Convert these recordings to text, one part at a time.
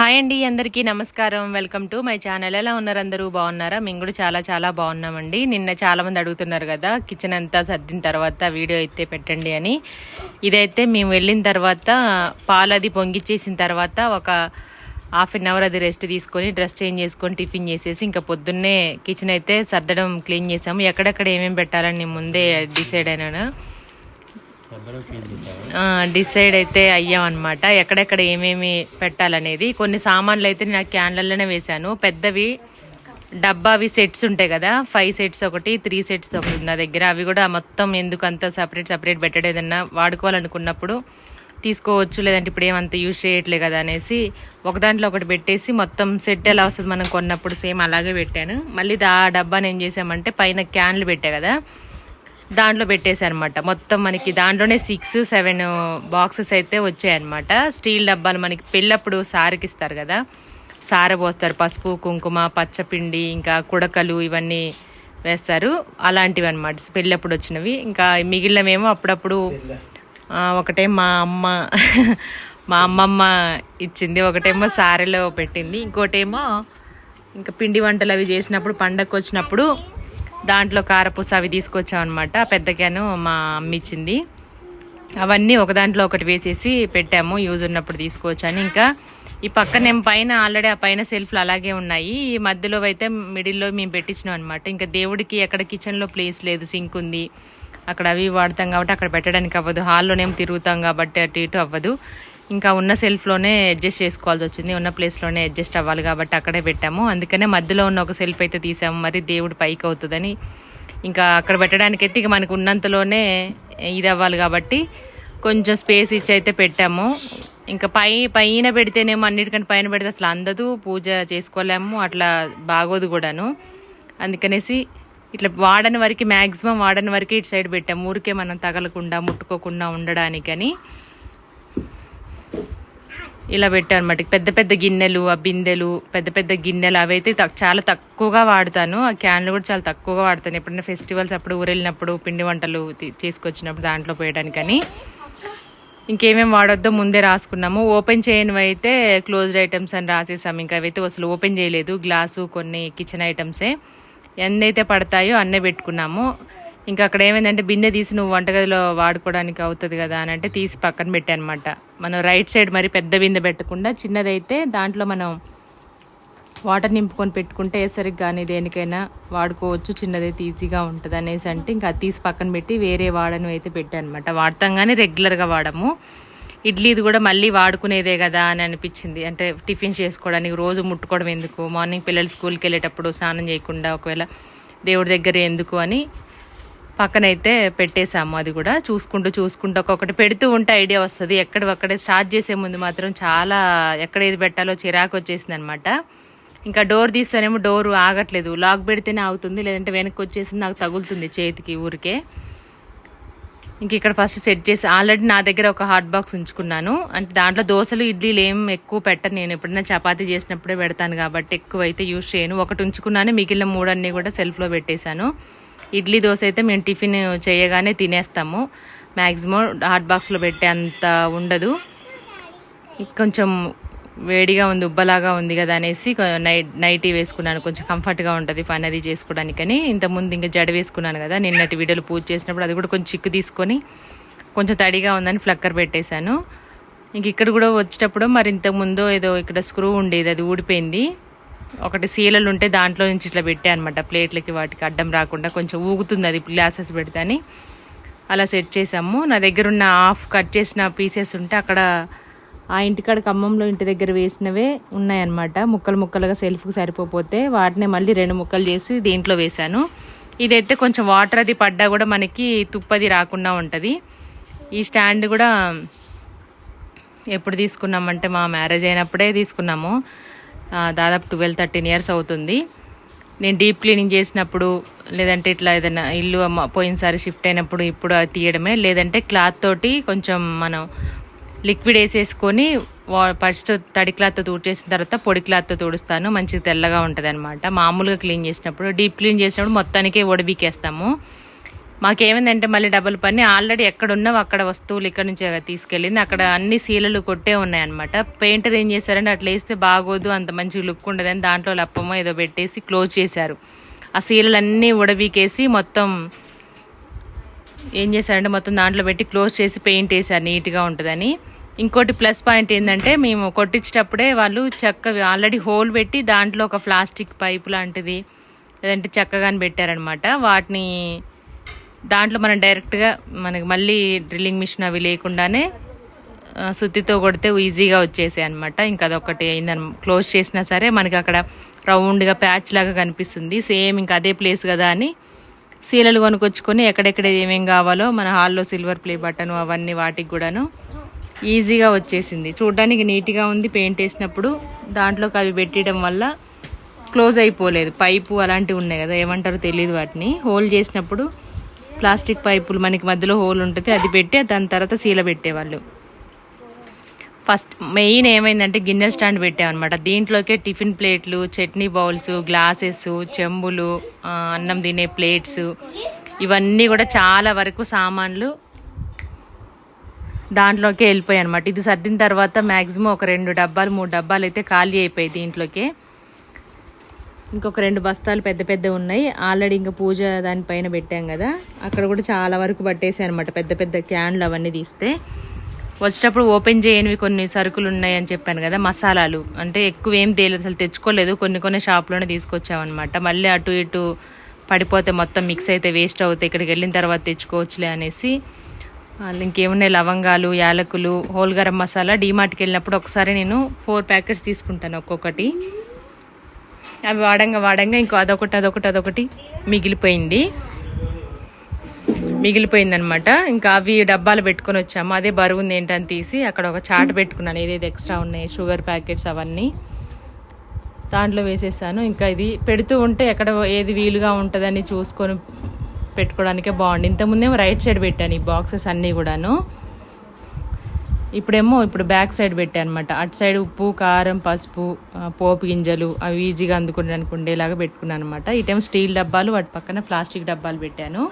Hi అండి అందరికీ నమస్కారం. Welcome to my channel. ఎలా ఉన్నారు అందరూ? బాగున్నారా? మేము కూడా చాలా చాలా బాగున్నామండి. నిన్న చాలామంది అడుగుతున్నారు కదా కిచెన్ అంతా సర్దిన తర్వాత వీడియో అయితే పెట్టండి అని. ఇదైతే మేము వెళ్ళిన తర్వాత పాలు అది పొంగిచ్చేసిన తర్వాత ఒక హాఫ్ అన్ అవర్ అది రెస్ట్ తీసుకొని డ్రెస్ చేంజ్ చేసుకొని టిఫిన్ చేసేసి ఇంకా పొద్దున్నే కిచెన్ అయితే సర్దడం క్లీన్ చేసాము. ఎక్కడెక్కడ ఏమేమి పెట్టాలని నేను ముందే డిసైడ్ అయినాను. డిసైడ్ అయితే అయ్యామన్నమాట. ఎక్కడెక్కడ ఏమేమి పెట్టాలనేది. కొన్ని సామాన్లు అయితే నేను క్యాన్లలోనే వేశాను. పెద్దవి డబ్బా అవి సెట్స్ ఉంటాయి కదా. ఫైవ్ సెట్స్ ఒకటి త్రీ సెట్స్ ఒకటి నా దగ్గర. అవి కూడా మొత్తం ఎందుకు అంత సపరేట్ సపరేట్ పెట్టడం ఏదన్నా వాడుకోవాలనుకున్నప్పుడు తీసుకోవచ్చు. లేదంటే ఇప్పుడు ఏమంత యూజ్ చేయట్లే కదా అనేసి ఒక దాంట్లో ఒకటి పెట్టేసి మొత్తం సెట్ ఎలా వస్తుంది మనం కొన్నప్పుడు సేమ్ అలాగే పెట్టాను. మళ్ళీ ఆ డబ్బాని ఏం చేసామంటే పైన క్యాన్లు పెట్టా కదా. దాంట్లో పెట్టేశాను అనమాట మొత్తం మనకి దాంట్లోనే సిక్స్ సెవెన్ బాక్సెస్ అయితే వచ్చాయన్నమాట స్టీల్ డబ్బాలు మనకి పెళ్ళప్పుడు సారికి ఇస్తారు కదా. సార పోస్తారు. పసుపు కుంకుమ పచ్చపిండి ఇంకా కుడకలు ఇవన్నీ వేస్తారు. అలాంటివి అనమాట పెళ్ళప్పుడు వచ్చినవి. ఇంకా మిగిలినవేమో అప్పుడప్పుడు ఒకటే మా అమ్మ మా అమ్మమ్మ ఇచ్చింది. ఒకటేమో సారెలో పెట్టింది. ఇంకోటేమో ఇంకా పిండి వంటలు అవి చేసినప్పుడు పండగకు వచ్చినప్పుడు దాంట్లో కారపూస అవి తీసుకొచ్చాం అనమాట పెద్ద క్యాను మా అమ్మ ఇచ్చింది. అవన్నీ ఒక దాంట్లో ఒకటి వేసేసి పెట్టాము యూజ్ ఉన్నప్పుడు తీసుకోవచ్చని ఇంకా ఈ పక్కన పైన ఆల్రెడీ ఆ పైన సెల్ఫ్లు అలాగే ఉన్నాయి. ఈ మధ్యలో అయితే మిడిల్లో మేము పెట్టించినాం అనమాట ఇంకా దేవుడికి ఎక్కడ కిచెన్లో ప్లేస్ లేదు సింక్ ఉంది. అక్కడ అవి వాడతాం కాబట్టి అక్కడ పెట్టడానికి అవ్వదు. హాల్లోనేం తిరుగుతాం కాబట్టి అటు ఇటు అవ్వదు. ఇంకా ఉన్న సెల్ఫ్లోనే అడ్జస్ట్ చేసుకోవాల్సి వచ్చింది. ఉన్న ప్లేస్లోనే అడ్జస్ట్ అవ్వాలి కాబట్టి అక్కడే పెట్టాము. అందుకనే మధ్యలో ఉన్న ఒక సెల్ఫ్ అయితే తీసాము. మరి దేవుడు పైకి అవుతుందని. ఇంకా అక్కడ పెట్టడానికి అయితే ఇక మనకు ఉన్నంతలోనే ఇది అవ్వాలి కాబట్టి కొంచెం స్పేస్ ఇచ్చి అయితే పెట్టాము. ఇంకా పై పైన పెడితేనేమో అన్నిటికంటే పైన పెడితే అసలు అందదు. పూజ చేసుకోలేము. అట్లా బాగోదు కూడాను. అందుకనేసి ఇట్లా వాడని వరకు మ్యాక్సిమం వాడని వరకు ఇటు సైడ్ పెట్టాము. ఊరికే మనం తగలకుండా ముట్టుకోకుండా ఉండడానికని. ఇలా పెట్టాను అనమాట పెద్ద పెద్ద గిన్నెలు ఆ బిందెలు పెద్ద పెద్ద గిన్నెలు అవైతే చాలా తక్కువగా వాడతాను. ఆ క్యాన్లు కూడా చాలా తక్కువగా వాడతాను. ఎప్పుడైనా ఫెస్టివల్స్ అప్పుడు ఊరెళ్ళినప్పుడు పిండి వంటలు చేసుకొచ్చినప్పుడు దాంట్లో పోయడానికని ఇంకేమేమి వాడొద్దో ముందే రాసుకున్నాము. ఓపెన్ చేయనివి అయితే క్లోజ్డ్ ఐటమ్స్ అని రాసేసాము ఇంకా అవైతే అసలు ఓపెన్ చేయలేదు. గ్లాసు కొన్ని కిచెన్ ఐటమ్సే. ఎన్నైతే పడతాయో అన్నే పెట్టుకున్నాము. ఇంకా అక్కడ ఏమైందంటే బిందె తీసి నువ్వు వంటగదిలో వాడుకోవడానికి అవుతుంది కదా అని అంటే తీసి పక్కన పెట్టానమాట. మనం రైట్ సైడ్ మరి పెద్ద బిందె పెట్టకుండా చిన్నదైతే దాంట్లో మనం వాటర్ నింపుకొని పెట్టుకుంటే సరిగ్గా కానీ దేనికైనా వాడుకోవచ్చు చిన్నదైతే ఈజీగా ఉంటుంది అనేసి అంటే ఇంకా అది తీసి పక్కన పెట్టి వేరే వాడను అయితే పెట్టానమాట. వాడతాం కానీ రెగ్యులర్గా వాడము. ఇడ్లీది కూడా మళ్ళీ వాడుకునేదే కదా అని అనిపించింది. అంటే టిఫిన్ చేసుకోవడానికి రోజు ముట్టుకోవడం ఎందుకు? మార్నింగ్ పిల్లలు స్కూల్కి వెళ్ళేటప్పుడు స్నానం చేయకుండా ఒకవేళ దేవుడి దగ్గర ఎందుకు అని పక్కనైతే పెట్టేశాము అది కూడా. చూసుకుంటూ చూసుకుంటూ ఒక్కొక్కటి పెడుతూ ఉంటే ఐడియా వస్తుంది. ఎక్కడ ఒక్కడే స్టార్ట్ చేసే ముందు మాత్రం చాలా ఎక్కడ ఏది పెట్టాలో చిరాకు వచ్చేసింది అనమాట ఇంకా డోర్ తీస్తేనేమో డోర్ ఆగట్లేదు. లాక్ పెడితేనే ఆగుతుంది లేదంటే వెనక్కి వచ్చేసింది నాకు తగులుతుంది చేతికి ఊరికే. ఇంక ఇక్కడ ఫస్ట్ సెట్ చేసి ఆల్రెడీ నా దగ్గర ఒక హాట్ బాక్స్ ఉంచుకున్నాను. అంటే దాంట్లో దోశలు ఇడ్లీలు ఏం ఎక్కువ పెట్టను. నేను ఎప్పుడైనా చపాతీ చేసినప్పుడే పెడతాను కాబట్టి ఎక్కువ అయితే యూజ్ చేయను. ఒకటి ఉంచుకున్నాను మిగిలిన మూడన్నీ కూడా సెల్ఫ్లో పెట్టేశాను. ఇడ్లీ దోశ అయితే మేము టిఫిన్ చేయగానే తినేస్తాము. మ్యాక్సిమం హాట్ బాక్స్లో పెట్టే అంత ఉండదు. కొంచెం వేడిగా ఉంది ఉబ్బలాగా ఉంది కదా అనేసి నైట్ నైటీ వేసుకున్నాను. కొంచెం కంఫర్ట్గా ఉంటుంది పని అది చేసుకోవడానికని ఇంతకుముందు ఇంకా జడ వేసుకున్నాను కదా నిన్నటి వీడియోలు పూజ చేసినప్పుడు అది కూడా కొంచెం చిక్కు తీసుకొని కొంచెం తడిగా ఉందని ఫ్లక్కర్ పెట్టేశాను. ఇంక ఇక్కడ కూడా వచ్చేటప్పుడు మరి ఇంతకుముందు ఏదో ఇక్కడ స్క్రూ ఉండేది అది ఊడిపోయింది. ఒకటి సీలలు ఉంటే దాంట్లో నుంచి ఇట్లా పెట్టా అనమాట ప్లేట్లకి వాటికి అడ్డం రాకుండా కొంచెం ఊగుతుంది అది గ్లాసెస్ పెడితే అని అలా సెట్ చేసాము. నా దగ్గర ఉన్న హాఫ్ కట్ చేసిన పీసెస్ ఉంటే అక్కడ ఆ ఇంటికాడ ఖమ్మంలో ఇంటి దగ్గర వేసినవే ఉన్నాయన్నమాట. ముక్కలు ముక్కలుగా సెల్ఫ్కి సరిపోతే వాటినే మళ్ళీ రెండు ముక్కలు చేసి దీంట్లో వేశాను. ఇదైతే కొంచెం వాటర్ అది పడ్డా కూడా మనకి తుప్పది రాకుండా ఉంటుంది. ఈ స్టాండ్ కూడా ఎప్పుడు తీసుకున్నామంటే మా మ్యారేజ్ అయినప్పుడే తీసుకున్నాము. దాదాపు ట్వెల్వ్ థర్టీన్ ఇయర్స్ అవుతుంది. నేను డీప్ క్లీనింగ్ చేసినప్పుడు లేదంటే ఇట్లా ఏదైనా ఇల్లు పోయినసారి షిఫ్ట్ అయినప్పుడు ఇప్పుడు అది తీయడమే. లేదంటే క్లాత్ తోటి కొంచెం మనం లిక్విడ్ వేసేసుకొని వా- ఫస్ట్ తడి క్లాత్తో తుడిచేసిన తర్వాత పొడి క్లాత్తో తుడుస్తాను. మంచిగా తెల్లగా ఉంటుంది అనమాట మామూలుగా క్లీన్ చేసినప్పుడు డీప్ క్లీన్ చేసినప్పుడు మొత్తానికే ఒడిబీకేస్తాము. మాకేమైందంటే మళ్ళీ డబుల్ పని. ఆల్రెడీ ఎక్కడ ఉన్నావు అక్కడ వస్తువులు ఇక్కడ నుంచి తీసుకెళ్ళింది. అక్కడ అన్ని సీలలు కొట్టే ఉన్నాయన్నమాట. పెయింటర్ ఏం చేశారంటే అట్లా వేస్తే బాగోదు అంత మంచి లుక్ ఉండదని దాంట్లో లప్పమో ఏదో పెట్టేసి క్లోజ్ చేశారు. ఆ సీలలన్నీ ఉడబీకేసి మొత్తం ఏం చేశారంటే మొత్తం దాంట్లో పెట్టి క్లోజ్ చేసి పెయింట్ వేశారు నీట్గా ఉంటుందని. ఇంకోటి ప్లస్ పాయింట్ ఏంటంటే మేము కొట్టించేటప్పుడే వాళ్ళు చెక్క ఆల్రెడీ హోల్ పెట్టి దాంట్లో ఒక ప్లాస్టిక్ పైప్ లాంటిది లేదంటే చెక్కగాని పెట్టారనమాట వాటిని దాంట్లో మనం డైరెక్ట్గా మనకి మళ్ళీ డ్రిల్లింగ్ మిషన్ అవి లేకుండానే సుత్తితో కొడితే ఈజీగా వచ్చేసాయి అనమాట ఇంకా అదొకటి అయిందని క్లోజ్ చేసినా సరే మనకి అక్కడ రౌండ్గా ప్యాచ్ లాగా కనిపిస్తుంది. సేమ్ ఇంకా అదే ప్లేస్ కదా అని సీలలు కొనుక్కొచ్చుకొని ఎక్కడెక్కడ ఏమేం కావాలో మన హాల్లో సిల్వర్ ప్లే బటన్ అవన్నీ వాటికి కూడాను ఈజీగా వచ్చేసింది. చూడడానికి నీట్గా ఉంది. పెయింట్ వేసినప్పుడు దాంట్లోకి అవి పెట్టడం వల్ల క్లోజ్ అయిపోలేదు. పైపు అలాంటివి ఉన్నాయి కదా ఏమంటారో తెలియదు వాటిని. హోల్డ్ చేసినప్పుడు ప్లాస్టిక్ పైపులు మనకి మధ్యలో హోల్ ఉంటుంది అది పెట్టి దాని తర్వాత సీల పెట్టేవాళ్ళు. ఫస్ట్ మెయిన్ ఏమైందంటే గిన్నె స్టాండ్ పెట్టామన్నమాట. దీంట్లోకే టిఫిన్ ప్లేట్లు చట్నీ బౌల్స్ గ్లాసెస్ చెంబులు అన్నం తినే ప్లేట్స్ ఇవన్నీ కూడా చాలా వరకు సామాన్లు దాంట్లోకే వెళ్ళిపోయాయి అనమాట ఇది సర్దిన తర్వాత మ్యాక్సిమం ఒక రెండు డబ్బాలు మూడు డబ్బాలు అయితే ఖాళీ అయిపోయాయి దీంట్లోకే. ఇంకొక రెండు బస్తాలు పెద్ద పెద్ద ఉన్నాయి. ఆల్రెడీ ఇంకా పూజ దానిపైన పెట్టాం కదా. అక్కడ కూడా చాలా వరకు పట్టేసాయి అనమాట పెద్ద పెద్ద క్యాన్లు అవన్నీ తీస్తే. వచ్చేటప్పుడు ఓపెన్ చేయనివి కొన్ని సరుకులు ఉన్నాయి అని చెప్పాను కదా మసాలాలు. అంటే ఎక్కువ ఏం తేలేదు అసలు తెచ్చుకోలేదు. కొన్ని కొన్ని షాప్లోనే తీసుకొచ్చామన్నమాట మళ్ళీ అటు ఇటు పడిపోతే మొత్తం మిక్స్ అయితే వేస్ట్ అవుతాయి ఇక్కడికి వెళ్ళిన తర్వాత తెచ్చుకోవచ్చులే అనేసి. వాళ్ళు ఇంకేమున్నాయి? లవంగాలు యాలకులు హోల్ గరం మసాలా. డీమార్ట్కి వెళ్ళినప్పుడు ఒకసారి నేను ఫోర్ ప్యాకెట్స్ తీసుకుంటాను ఒక్కొక్కటి. అవి వాడంగా వాడంగా ఇంకో అదొకటి అదొకటి అదొకటి మిగిలిపోయింది. మిగిలిపోయింది అనమాట ఇంకా అవి డబ్బాలు పెట్టుకొని వచ్చాము. అదే బరువు ఉంది ఏంటని తీసి అక్కడ ఒక చాట్ పెట్టుకున్నాను. ఏదేది ఎక్స్ట్రా ఉన్నాయి షుగర్ ప్యాకెట్స్ అవన్నీ. దాంట్లో వేసేసాను. ఇంకా ఇది పెడుతూ ఉంటే ఎక్కడ ఏది వీలుగా ఉంటుందని చూసుకొని పెట్టుకోవడానికే బాగుంది ఇంతకుముందేమో రైట్ సైడ్ పెట్టాను ఈ బాక్సెస్ అన్నీ కూడాను. ఇప్పుడేమో ఇప్పుడు బ్యాక్ సైడ్ పెట్టాను అనమాట అటు సైడ్ ఉప్పు కారం పసుపు పోపు గింజలు అవి ఈజీగా అందుకోవడానికి ఉండేలాగా పెట్టుకున్నాను అనమాట ఇటేమో స్టీల్ డబ్బాలు వాటి పక్కన ప్లాస్టిక్ డబ్బాలు పెట్టాను.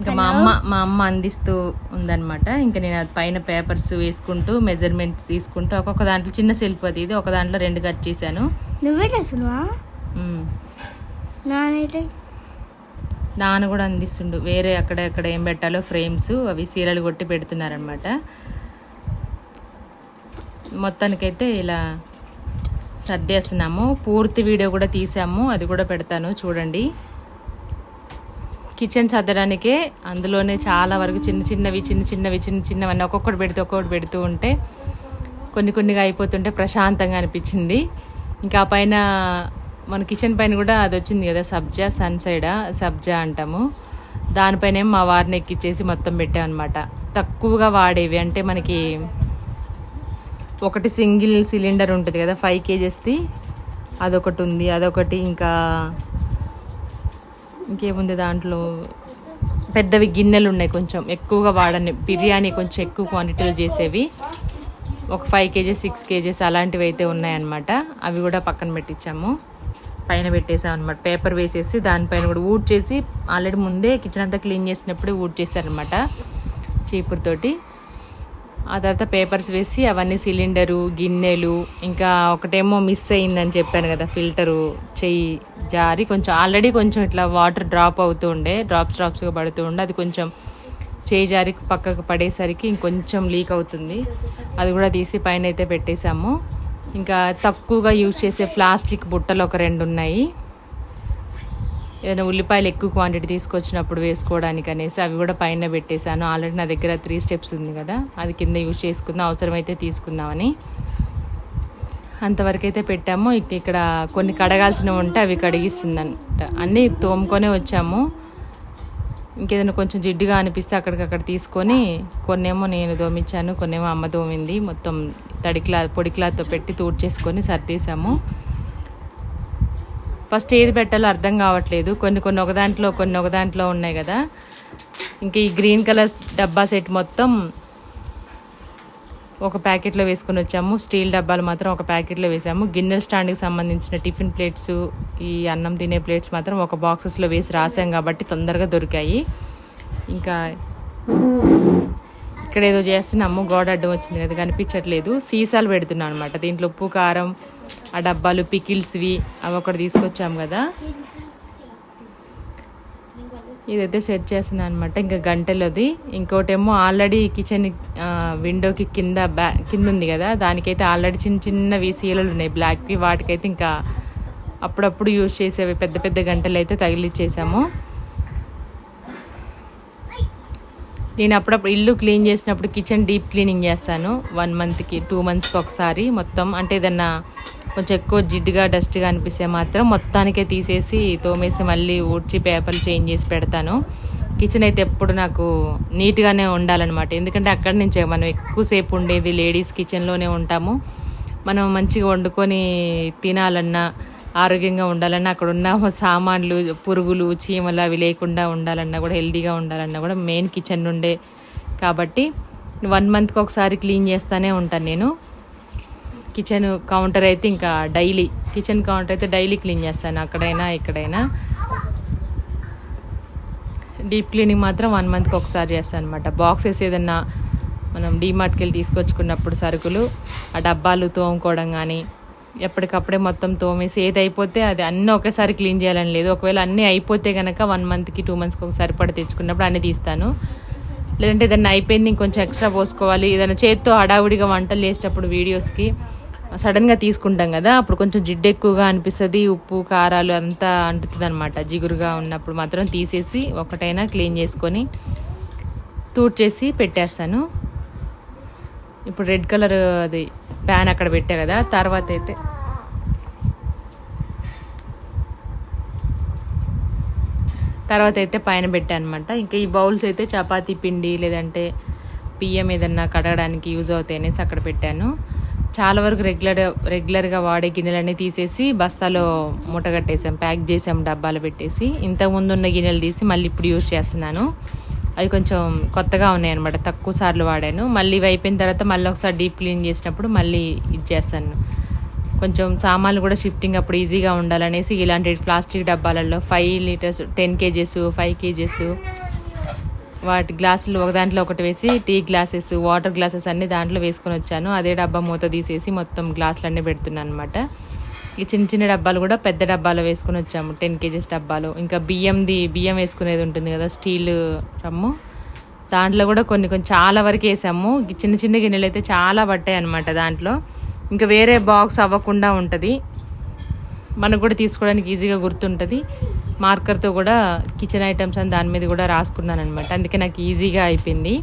ఇంకా మా అమ్మ మా అమ్మ అందిస్తూ ఉందన్నమాట. ఇంకా నేను అది పైన పేపర్స్ వేసుకుంటూ మెజర్మెంట్ తీసుకుంటూ ఒక్కొక్క దాంట్లో చిన్న సెల్ఫ్ అది ఇది ఒక దాంట్లో రెండు కట్ చేశాను. నువ్వే. నానైతే నాన్న కూడా అందిస్తుండు. వేరే అక్కడ అక్కడ ఏం పెట్టాలో ఫ్రేమ్స్ అవి సీరలు కొట్టి పెడుతున్నారనమాట మొత్తానికైతే ఇలా సర్దేస్తున్నాము పూర్తి వీడియో కూడా తీసాము. అది కూడా పెడతాను. చూడండి. కిచెన్ సర్దడానికే అందులోనే చాలా వరకు చిన్న చిన్నవి చిన్న చిన్నవి చిన్న చిన్నవన్నీ ఒక్కొక్కటి పెడుతూ ఒక్కొక్కటి పెడుతూ ఉంటే కొన్ని కొన్నిగా అయిపోతుంటే ప్రశాంతంగా అనిపించింది. ఇంకా పైన మన కిచెన్ పైన కూడా అది వచ్చింది కదా సబ్జా సన్ సైడా సబ్జా అంటాము. దానిపైన మా వారిని ఎక్కిచ్చేసి మొత్తం పెట్టామన్నమాట. తక్కువగా వాడేవి అంటే మనకి ఒకటి సింగిల్ సిలిండర్ ఉంటుంది కదా ఫైవ్ కేజెస్ది అదొకటి ఉంది అదొకటి ఇంకా ఇంకేముంది దాంట్లో? పెద్దవి గిన్నెలు ఉన్నాయి కొంచెం ఎక్కువగా వాడని బిర్యానీ కొంచెం ఎక్కువ క్వాంటిటీలో చేసేవి. ఒక ఫైవ్ కేజెస్ సిక్స్ కేజెస్ అలాంటివి అయితే ఉన్నాయన్నమాట. అవి కూడా పక్కన పెట్టించాము. పైన పెట్టేసాం అనమాట పేపర్ వేసేసి దానిపైన కూడా ఊడ్ చేసి ఆల్రెడీ ముందే కిచెన్ అంతా క్లీన్ చేసినప్పుడే ఊడ్ చేశారనమాట చీపురుతోటి. ఆ తర్వాత పేపర్స్ వేసి అవన్నీ సిలిండరు గిన్నెలు ఇంకా ఒకటేమో మిస్ అయిందని చెప్పాను కదా ఫిల్టరు చెయ్యి జారి కొంచెం ఆల్రెడీ కొంచెం ఇట్లా వాటర్ డ్రాప్ అవుతూ ఉండే డ్రాప్స్ డ్రాప్స్గా పడుతూ ఉండే అది కొంచెం చేయి జారి పక్కకు పడేసరికి ఇంకొంచెం లీక్ అవుతుంది. అది కూడా తీసి పైన అయితే పెట్టేశాము. ఇంకా తక్కువగా యూజ్ చేసే ప్లాస్టిక్ బుట్టలు ఒక రెండు ఉన్నాయి. ఏదైనా ఉల్లిపాయలు ఎక్కువ క్వాంటిటీ తీసుకొచ్చినప్పుడు వేసుకోవడానికి అనేసి అవి కూడా పైన పెట్టేశాను. ఆల్రెడీ నా దగ్గర త్రీ స్టెప్స్ ఉంది కదా. అది కింద యూజ్ చేసుకుందాం అవసరమైతే తీసుకుందామని. అంతవరకు అయితే పెట్టాము ఇక్కడ కొన్ని కడగాల్సినవి ఉంటే అవి కడిగిస్తుందంట అన్నీ తోముకొనే వచ్చాము. ఇంకేదైనా కొంచెం జిడ్డుగా అనిపిస్తే అక్కడికక్కడ తీసుకొని కొన్నేమో నేను దోమించాను కొన్నేమో అమ్మ దోమింది. మొత్తం తడి క్లాత్ పొడి క్లాత్తో పెట్టి తూడ్చేసుకొని సర్దేశాము. ఫస్ట్ ఏది పెట్టాలో అర్థం కావట్లేదు. కొన్ని కొన్ని ఒక దాంట్లో కొన్ని ఒక దాంట్లో ఉన్నాయి కదా. ఇంకా ఈ గ్రీన్ కలర్ డబ్బా సెట్ మొత్తం ఒక ప్యాకెట్లో వేసుకొని వచ్చాము. స్టీల్ డబ్బాలు మాత్రం ఒక ప్యాకెట్లో వేసాము. గిన్నెల స్టాండ్కి సంబంధించిన టిఫిన్ ప్లేట్స్ ఈ అన్నం తినే ప్లేట్స్ మాత్రం ఒక బాక్సెస్లో వేసి రాసాం కాబట్టి తొందరగా దొరికాయి. ఇంకా ఇక్కడ ఏదో చేస్తున్నాము. గోడ అడ్డం వచ్చింది కదా కనిపించట్లేదు. సీసాలు పెడుతున్నాను అనమాట దీంట్లో ఉప్పు కారం ఆ డబ్బాలు పికిల్స్వి అవి ఒకటి తీసుకొచ్చాము కదా. ఇదైతే సెట్ చేస్తున్నాను అనమాట ఇంకా గంటలది. ఇంకోటేమో ఆల్రెడీ కిచెన్ విండోకి కింద బ్యా కింద ఉంది కదా. దానికైతే ఆల్రెడీ చిన్న చిన్నవి సీలలు ఉన్నాయి. బ్లాక్వి వాటికైతే ఇంకా అప్పుడప్పుడు యూజ్ చేసేవి పెద్ద పెద్ద గంటలు అయితే తగిలిచ్చేసాము. నేను అప్పుడప్పుడు ఇల్లు క్లీన్ చేసినప్పుడు కిచెన్ డీప్ క్లీనింగ్ చేస్తాను. వన్ మంత్కి టూ మంత్స్కి ఒకసారి మొత్తం. అంటే ఏదన్నా కొంచెం ఎక్కువ జిడ్డుగా డస్ట్గా అనిపిస్తే మాత్రం మొత్తానికే తీసేసి తోమేసి మళ్ళీ ఊడ్చి పేపర్లు చేంజ్ చేసి పెడతాను. కిచెన్ అయితే ఎప్పుడు నాకు నీట్గానే ఉండాలన్నమాట. ఎందుకంటే అక్కడి నుంచే మనం ఎక్కువసేపు ఉండేది లేడీస్ కిచెన్లోనే ఉంటాము. మనం మంచిగా వండుకొని తినాలన్నా ఆరోగ్యంగా ఉండాలన్నా అక్కడ ఉన్న సామాన్లు పురుగులు చీమలు అవి లేకుండా ఉండాలన్నా కూడా హెల్దీగా ఉండాలన్నా కూడా మెయిన్ కిచెన్ నుండే. కాబట్టి వన్ మంత్కి ఒకసారి క్లీన్ చేస్తానే ఉంటాను నేను. కిచెన్ కౌంటర్ అయితే ఇంకా డైలీ కిచెన్ కౌంటర్ అయితే డైలీ క్లీన్ చేస్తాను అక్కడైనా ఎక్కడైనా డీప్ క్లీనింగ్ మాత్రం వన్ మంత్కి ఒకసారి చేస్తాను అనమాట బాక్సెస్ ఏదన్నా మనం డీమార్ట్కి వెళ్ళి తీసుకొచ్చుకున్నప్పుడు సరుకులు ఆ డబ్బాలు తోముకోవడం కానీ ఎప్పటికప్పుడే మొత్తం తోమేసి ఏది అయిపోతే అది అన్నీ ఒకేసారి క్లీన్ చేయాలని లేదు. ఒకవేళ అన్నీ అయిపోతే కనుక వన్ మంత్కి టూ మంత్స్కి ఒకసారి పడ తెచ్చుకున్నప్పుడు అన్నీ తీస్తాను. లేదంటే ఏదన్నా అయిపోయింది ఇంకొంచెం ఎక్స్ట్రా పోసుకోవాలి. ఏదైనా చేత్తో హడావుడిగా వంటలు చేసేటప్పుడు వీడియోస్కి సడన్గా తీసుకుంటాం కదా అప్పుడు కొంచెం జిడ్డు ఎక్కువగా అనిపిస్తుంది ఉప్పు కారాలు అంతా అంటుతుంది అనమాట జిగురుగా ఉన్నప్పుడు మాత్రం తీసేసి ఒకటైనా క్లీన్ చేసుకొని తూడ్చేసి పెట్టేస్తాను. ఇప్పుడు రెడ్ కలర్ అది ప్యాన్ అక్కడ పెట్టా కదా తర్వాత అయితే తర్వాత అయితే పైన పెట్టా అనమాట ఇంకా ఈ బౌల్స్ అయితే చపాతీ పిండి లేదంటే బియ్యం ఏదన్నా కడగడానికి యూజ్ అవుతాయి అనేసి అక్కడ పెట్టాను. చాలా వరకు రెగ్యులర్ రెగ్యులర్గా వాడే గిన్నెలన్నీ తీసేసి బస్తాలో మూటగట్టేసాం ప్యాక్ చేసాం డబ్బాలు పెట్టేసి. ఇంతకుముందు ఉన్న గిన్నెలు తీసి మళ్ళీ ఇప్పుడు యూజ్ చేస్తున్నాను. అవి కొంచెం కొత్తగా ఉన్నాయి అనమాట తక్కువ సార్లు వాడాను. మళ్ళీ ఇవి అయిపోయిన తర్వాత మళ్ళీ ఒకసారి డీప్ క్లీన్ చేసినప్పుడు మళ్ళీ ఇది చేస్తాను. కొంచెం సామాన్లు కూడా షిఫ్టింగ్ అప్పుడు ఈజీగా ఉండాలనేసి ఇలాంటి ప్లాస్టిక్ డబ్బాలలో five litres ten KGs five KGs వాటి గ్లాసులు ఒక దాంట్లో ఒకటి వేసి టీ గ్లాసెస్ వాటర్ గ్లాసెస్ అన్ని దాంట్లో వేసుకొని వచ్చాను. అదే డబ్బా మూత తీసేసి మొత్తం గ్లాసులు అన్నీ పెడుతున్నాను అనమాట ఈ చిన్న చిన్న డబ్బాలు కూడా పెద్ద డబ్బాలో వేసుకొని వచ్చాము. టెన్ కేజెస్ డబ్బాలు. ఇంకా బియ్యంది బియ్యం వేసుకునేది ఉంటుంది కదా స్టీల్ రమ్ము. దాంట్లో కూడా కొన్ని కొన్ని చాలా వరకు వేసాము. చిన్న చిన్న గిన్నెలు అయితే చాలా పట్టాయి అనమాట దాంట్లో. ఇంకా వేరే బాక్స్ అవ్వకుండా ఉంటుంది. మనకు కూడా తీసుకోవడానికి ఈజీగా గుర్తుంటుంది. మార్కర్తో కూడా కిచెన్ ఐటమ్స్ అని దాని మీద కూడా రాసుకున్నాను అనమాట అందుకే నాకు ఈజీగా అయిపోయింది.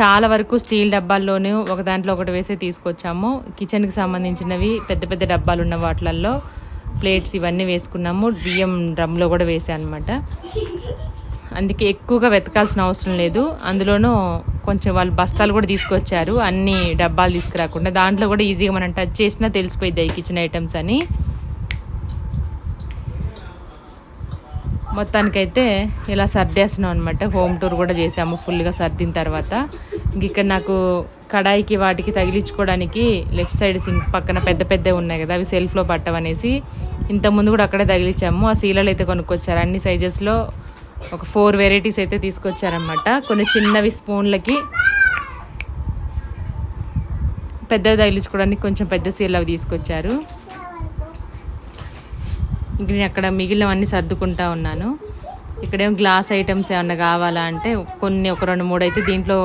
చాలా వరకు స్టీల్ డబ్బాల్లోనూ ఒక దాంట్లో ఒకటి వేసి తీసుకొచ్చాము. కిచెన్కి సంబంధించినవి పెద్ద పెద్ద డబ్బాలు ఉన్న వాటిలల్లో ప్లేట్స్ ఇవన్నీ వేసుకున్నాము. బియ్యం డ్రమ్లో కూడా వేసాను అనమాట అందుకే ఎక్కువగా వెతకాల్సిన అవసరం లేదు. అందులోనూ కొంచెం వాళ్ళు బస్తాలు కూడా తీసుకొచ్చారు. అన్ని డబ్బాలు తీసుకురాకుండా దాంట్లో కూడా ఈజీగా మనం టచ్ చేసినా తెలిసిపోయింది కిచెన్ ఐటమ్స్ అని. మొత్తానికైతే ఇలా సర్దేస్తున్నాం అనమాట హోమ్ టూర్ కూడా చేసాము ఫుల్గా సర్దిన తర్వాత. ఇంక ఇక్కడ నాకు కడాయికి వాటికి తగిలించుకోవడానికి లెఫ్ట్ సైడ్ సింక్ పక్కన పెద్ద పెద్ద ఉన్నాయి కదా అవి సెల్ఫ్లో పట్టవనేసి ఇంతకుముందు కూడా అక్కడే తగిలించాము. ఆ సీలలు అయితే కొనుక్కొచ్చారు. అన్ని సైజెస్లో ఒక ఫోర్ వెరైటీస్ అయితే తీసుకొచ్చారనమాట కొన్ని చిన్నవి స్పూన్లకి పెద్దవి తగిలించుకోవడానికి కొంచెం పెద్ద సీల్ అవి తీసుకొచ్చారు. ఇంక నేను అక్కడ మిగిలినవన్నీ సర్దుకుంటా ఉన్నాను. ఇక్కడేమో గ్లాస్ ఐటమ్స్ ఏమన్నా కావాలా అంటే కొన్ని ఒక రెండు మూడు అయితే దీంట్లో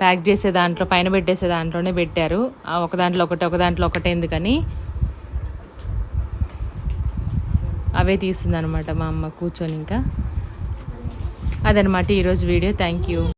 ప్యాక్ చేసే దాంట్లో పైన పెట్టేసే దాంట్లోనే పెట్టారు. ఒక దాంట్లో ఒకటి ఒక దాంట్లో ఒకటే ఎందుకని? అవే తీస్తుంది అనమాట మా అమ్మ కూర్చొని ఇంకా. అదనమాట ఈరోజు వీడియో. Thank you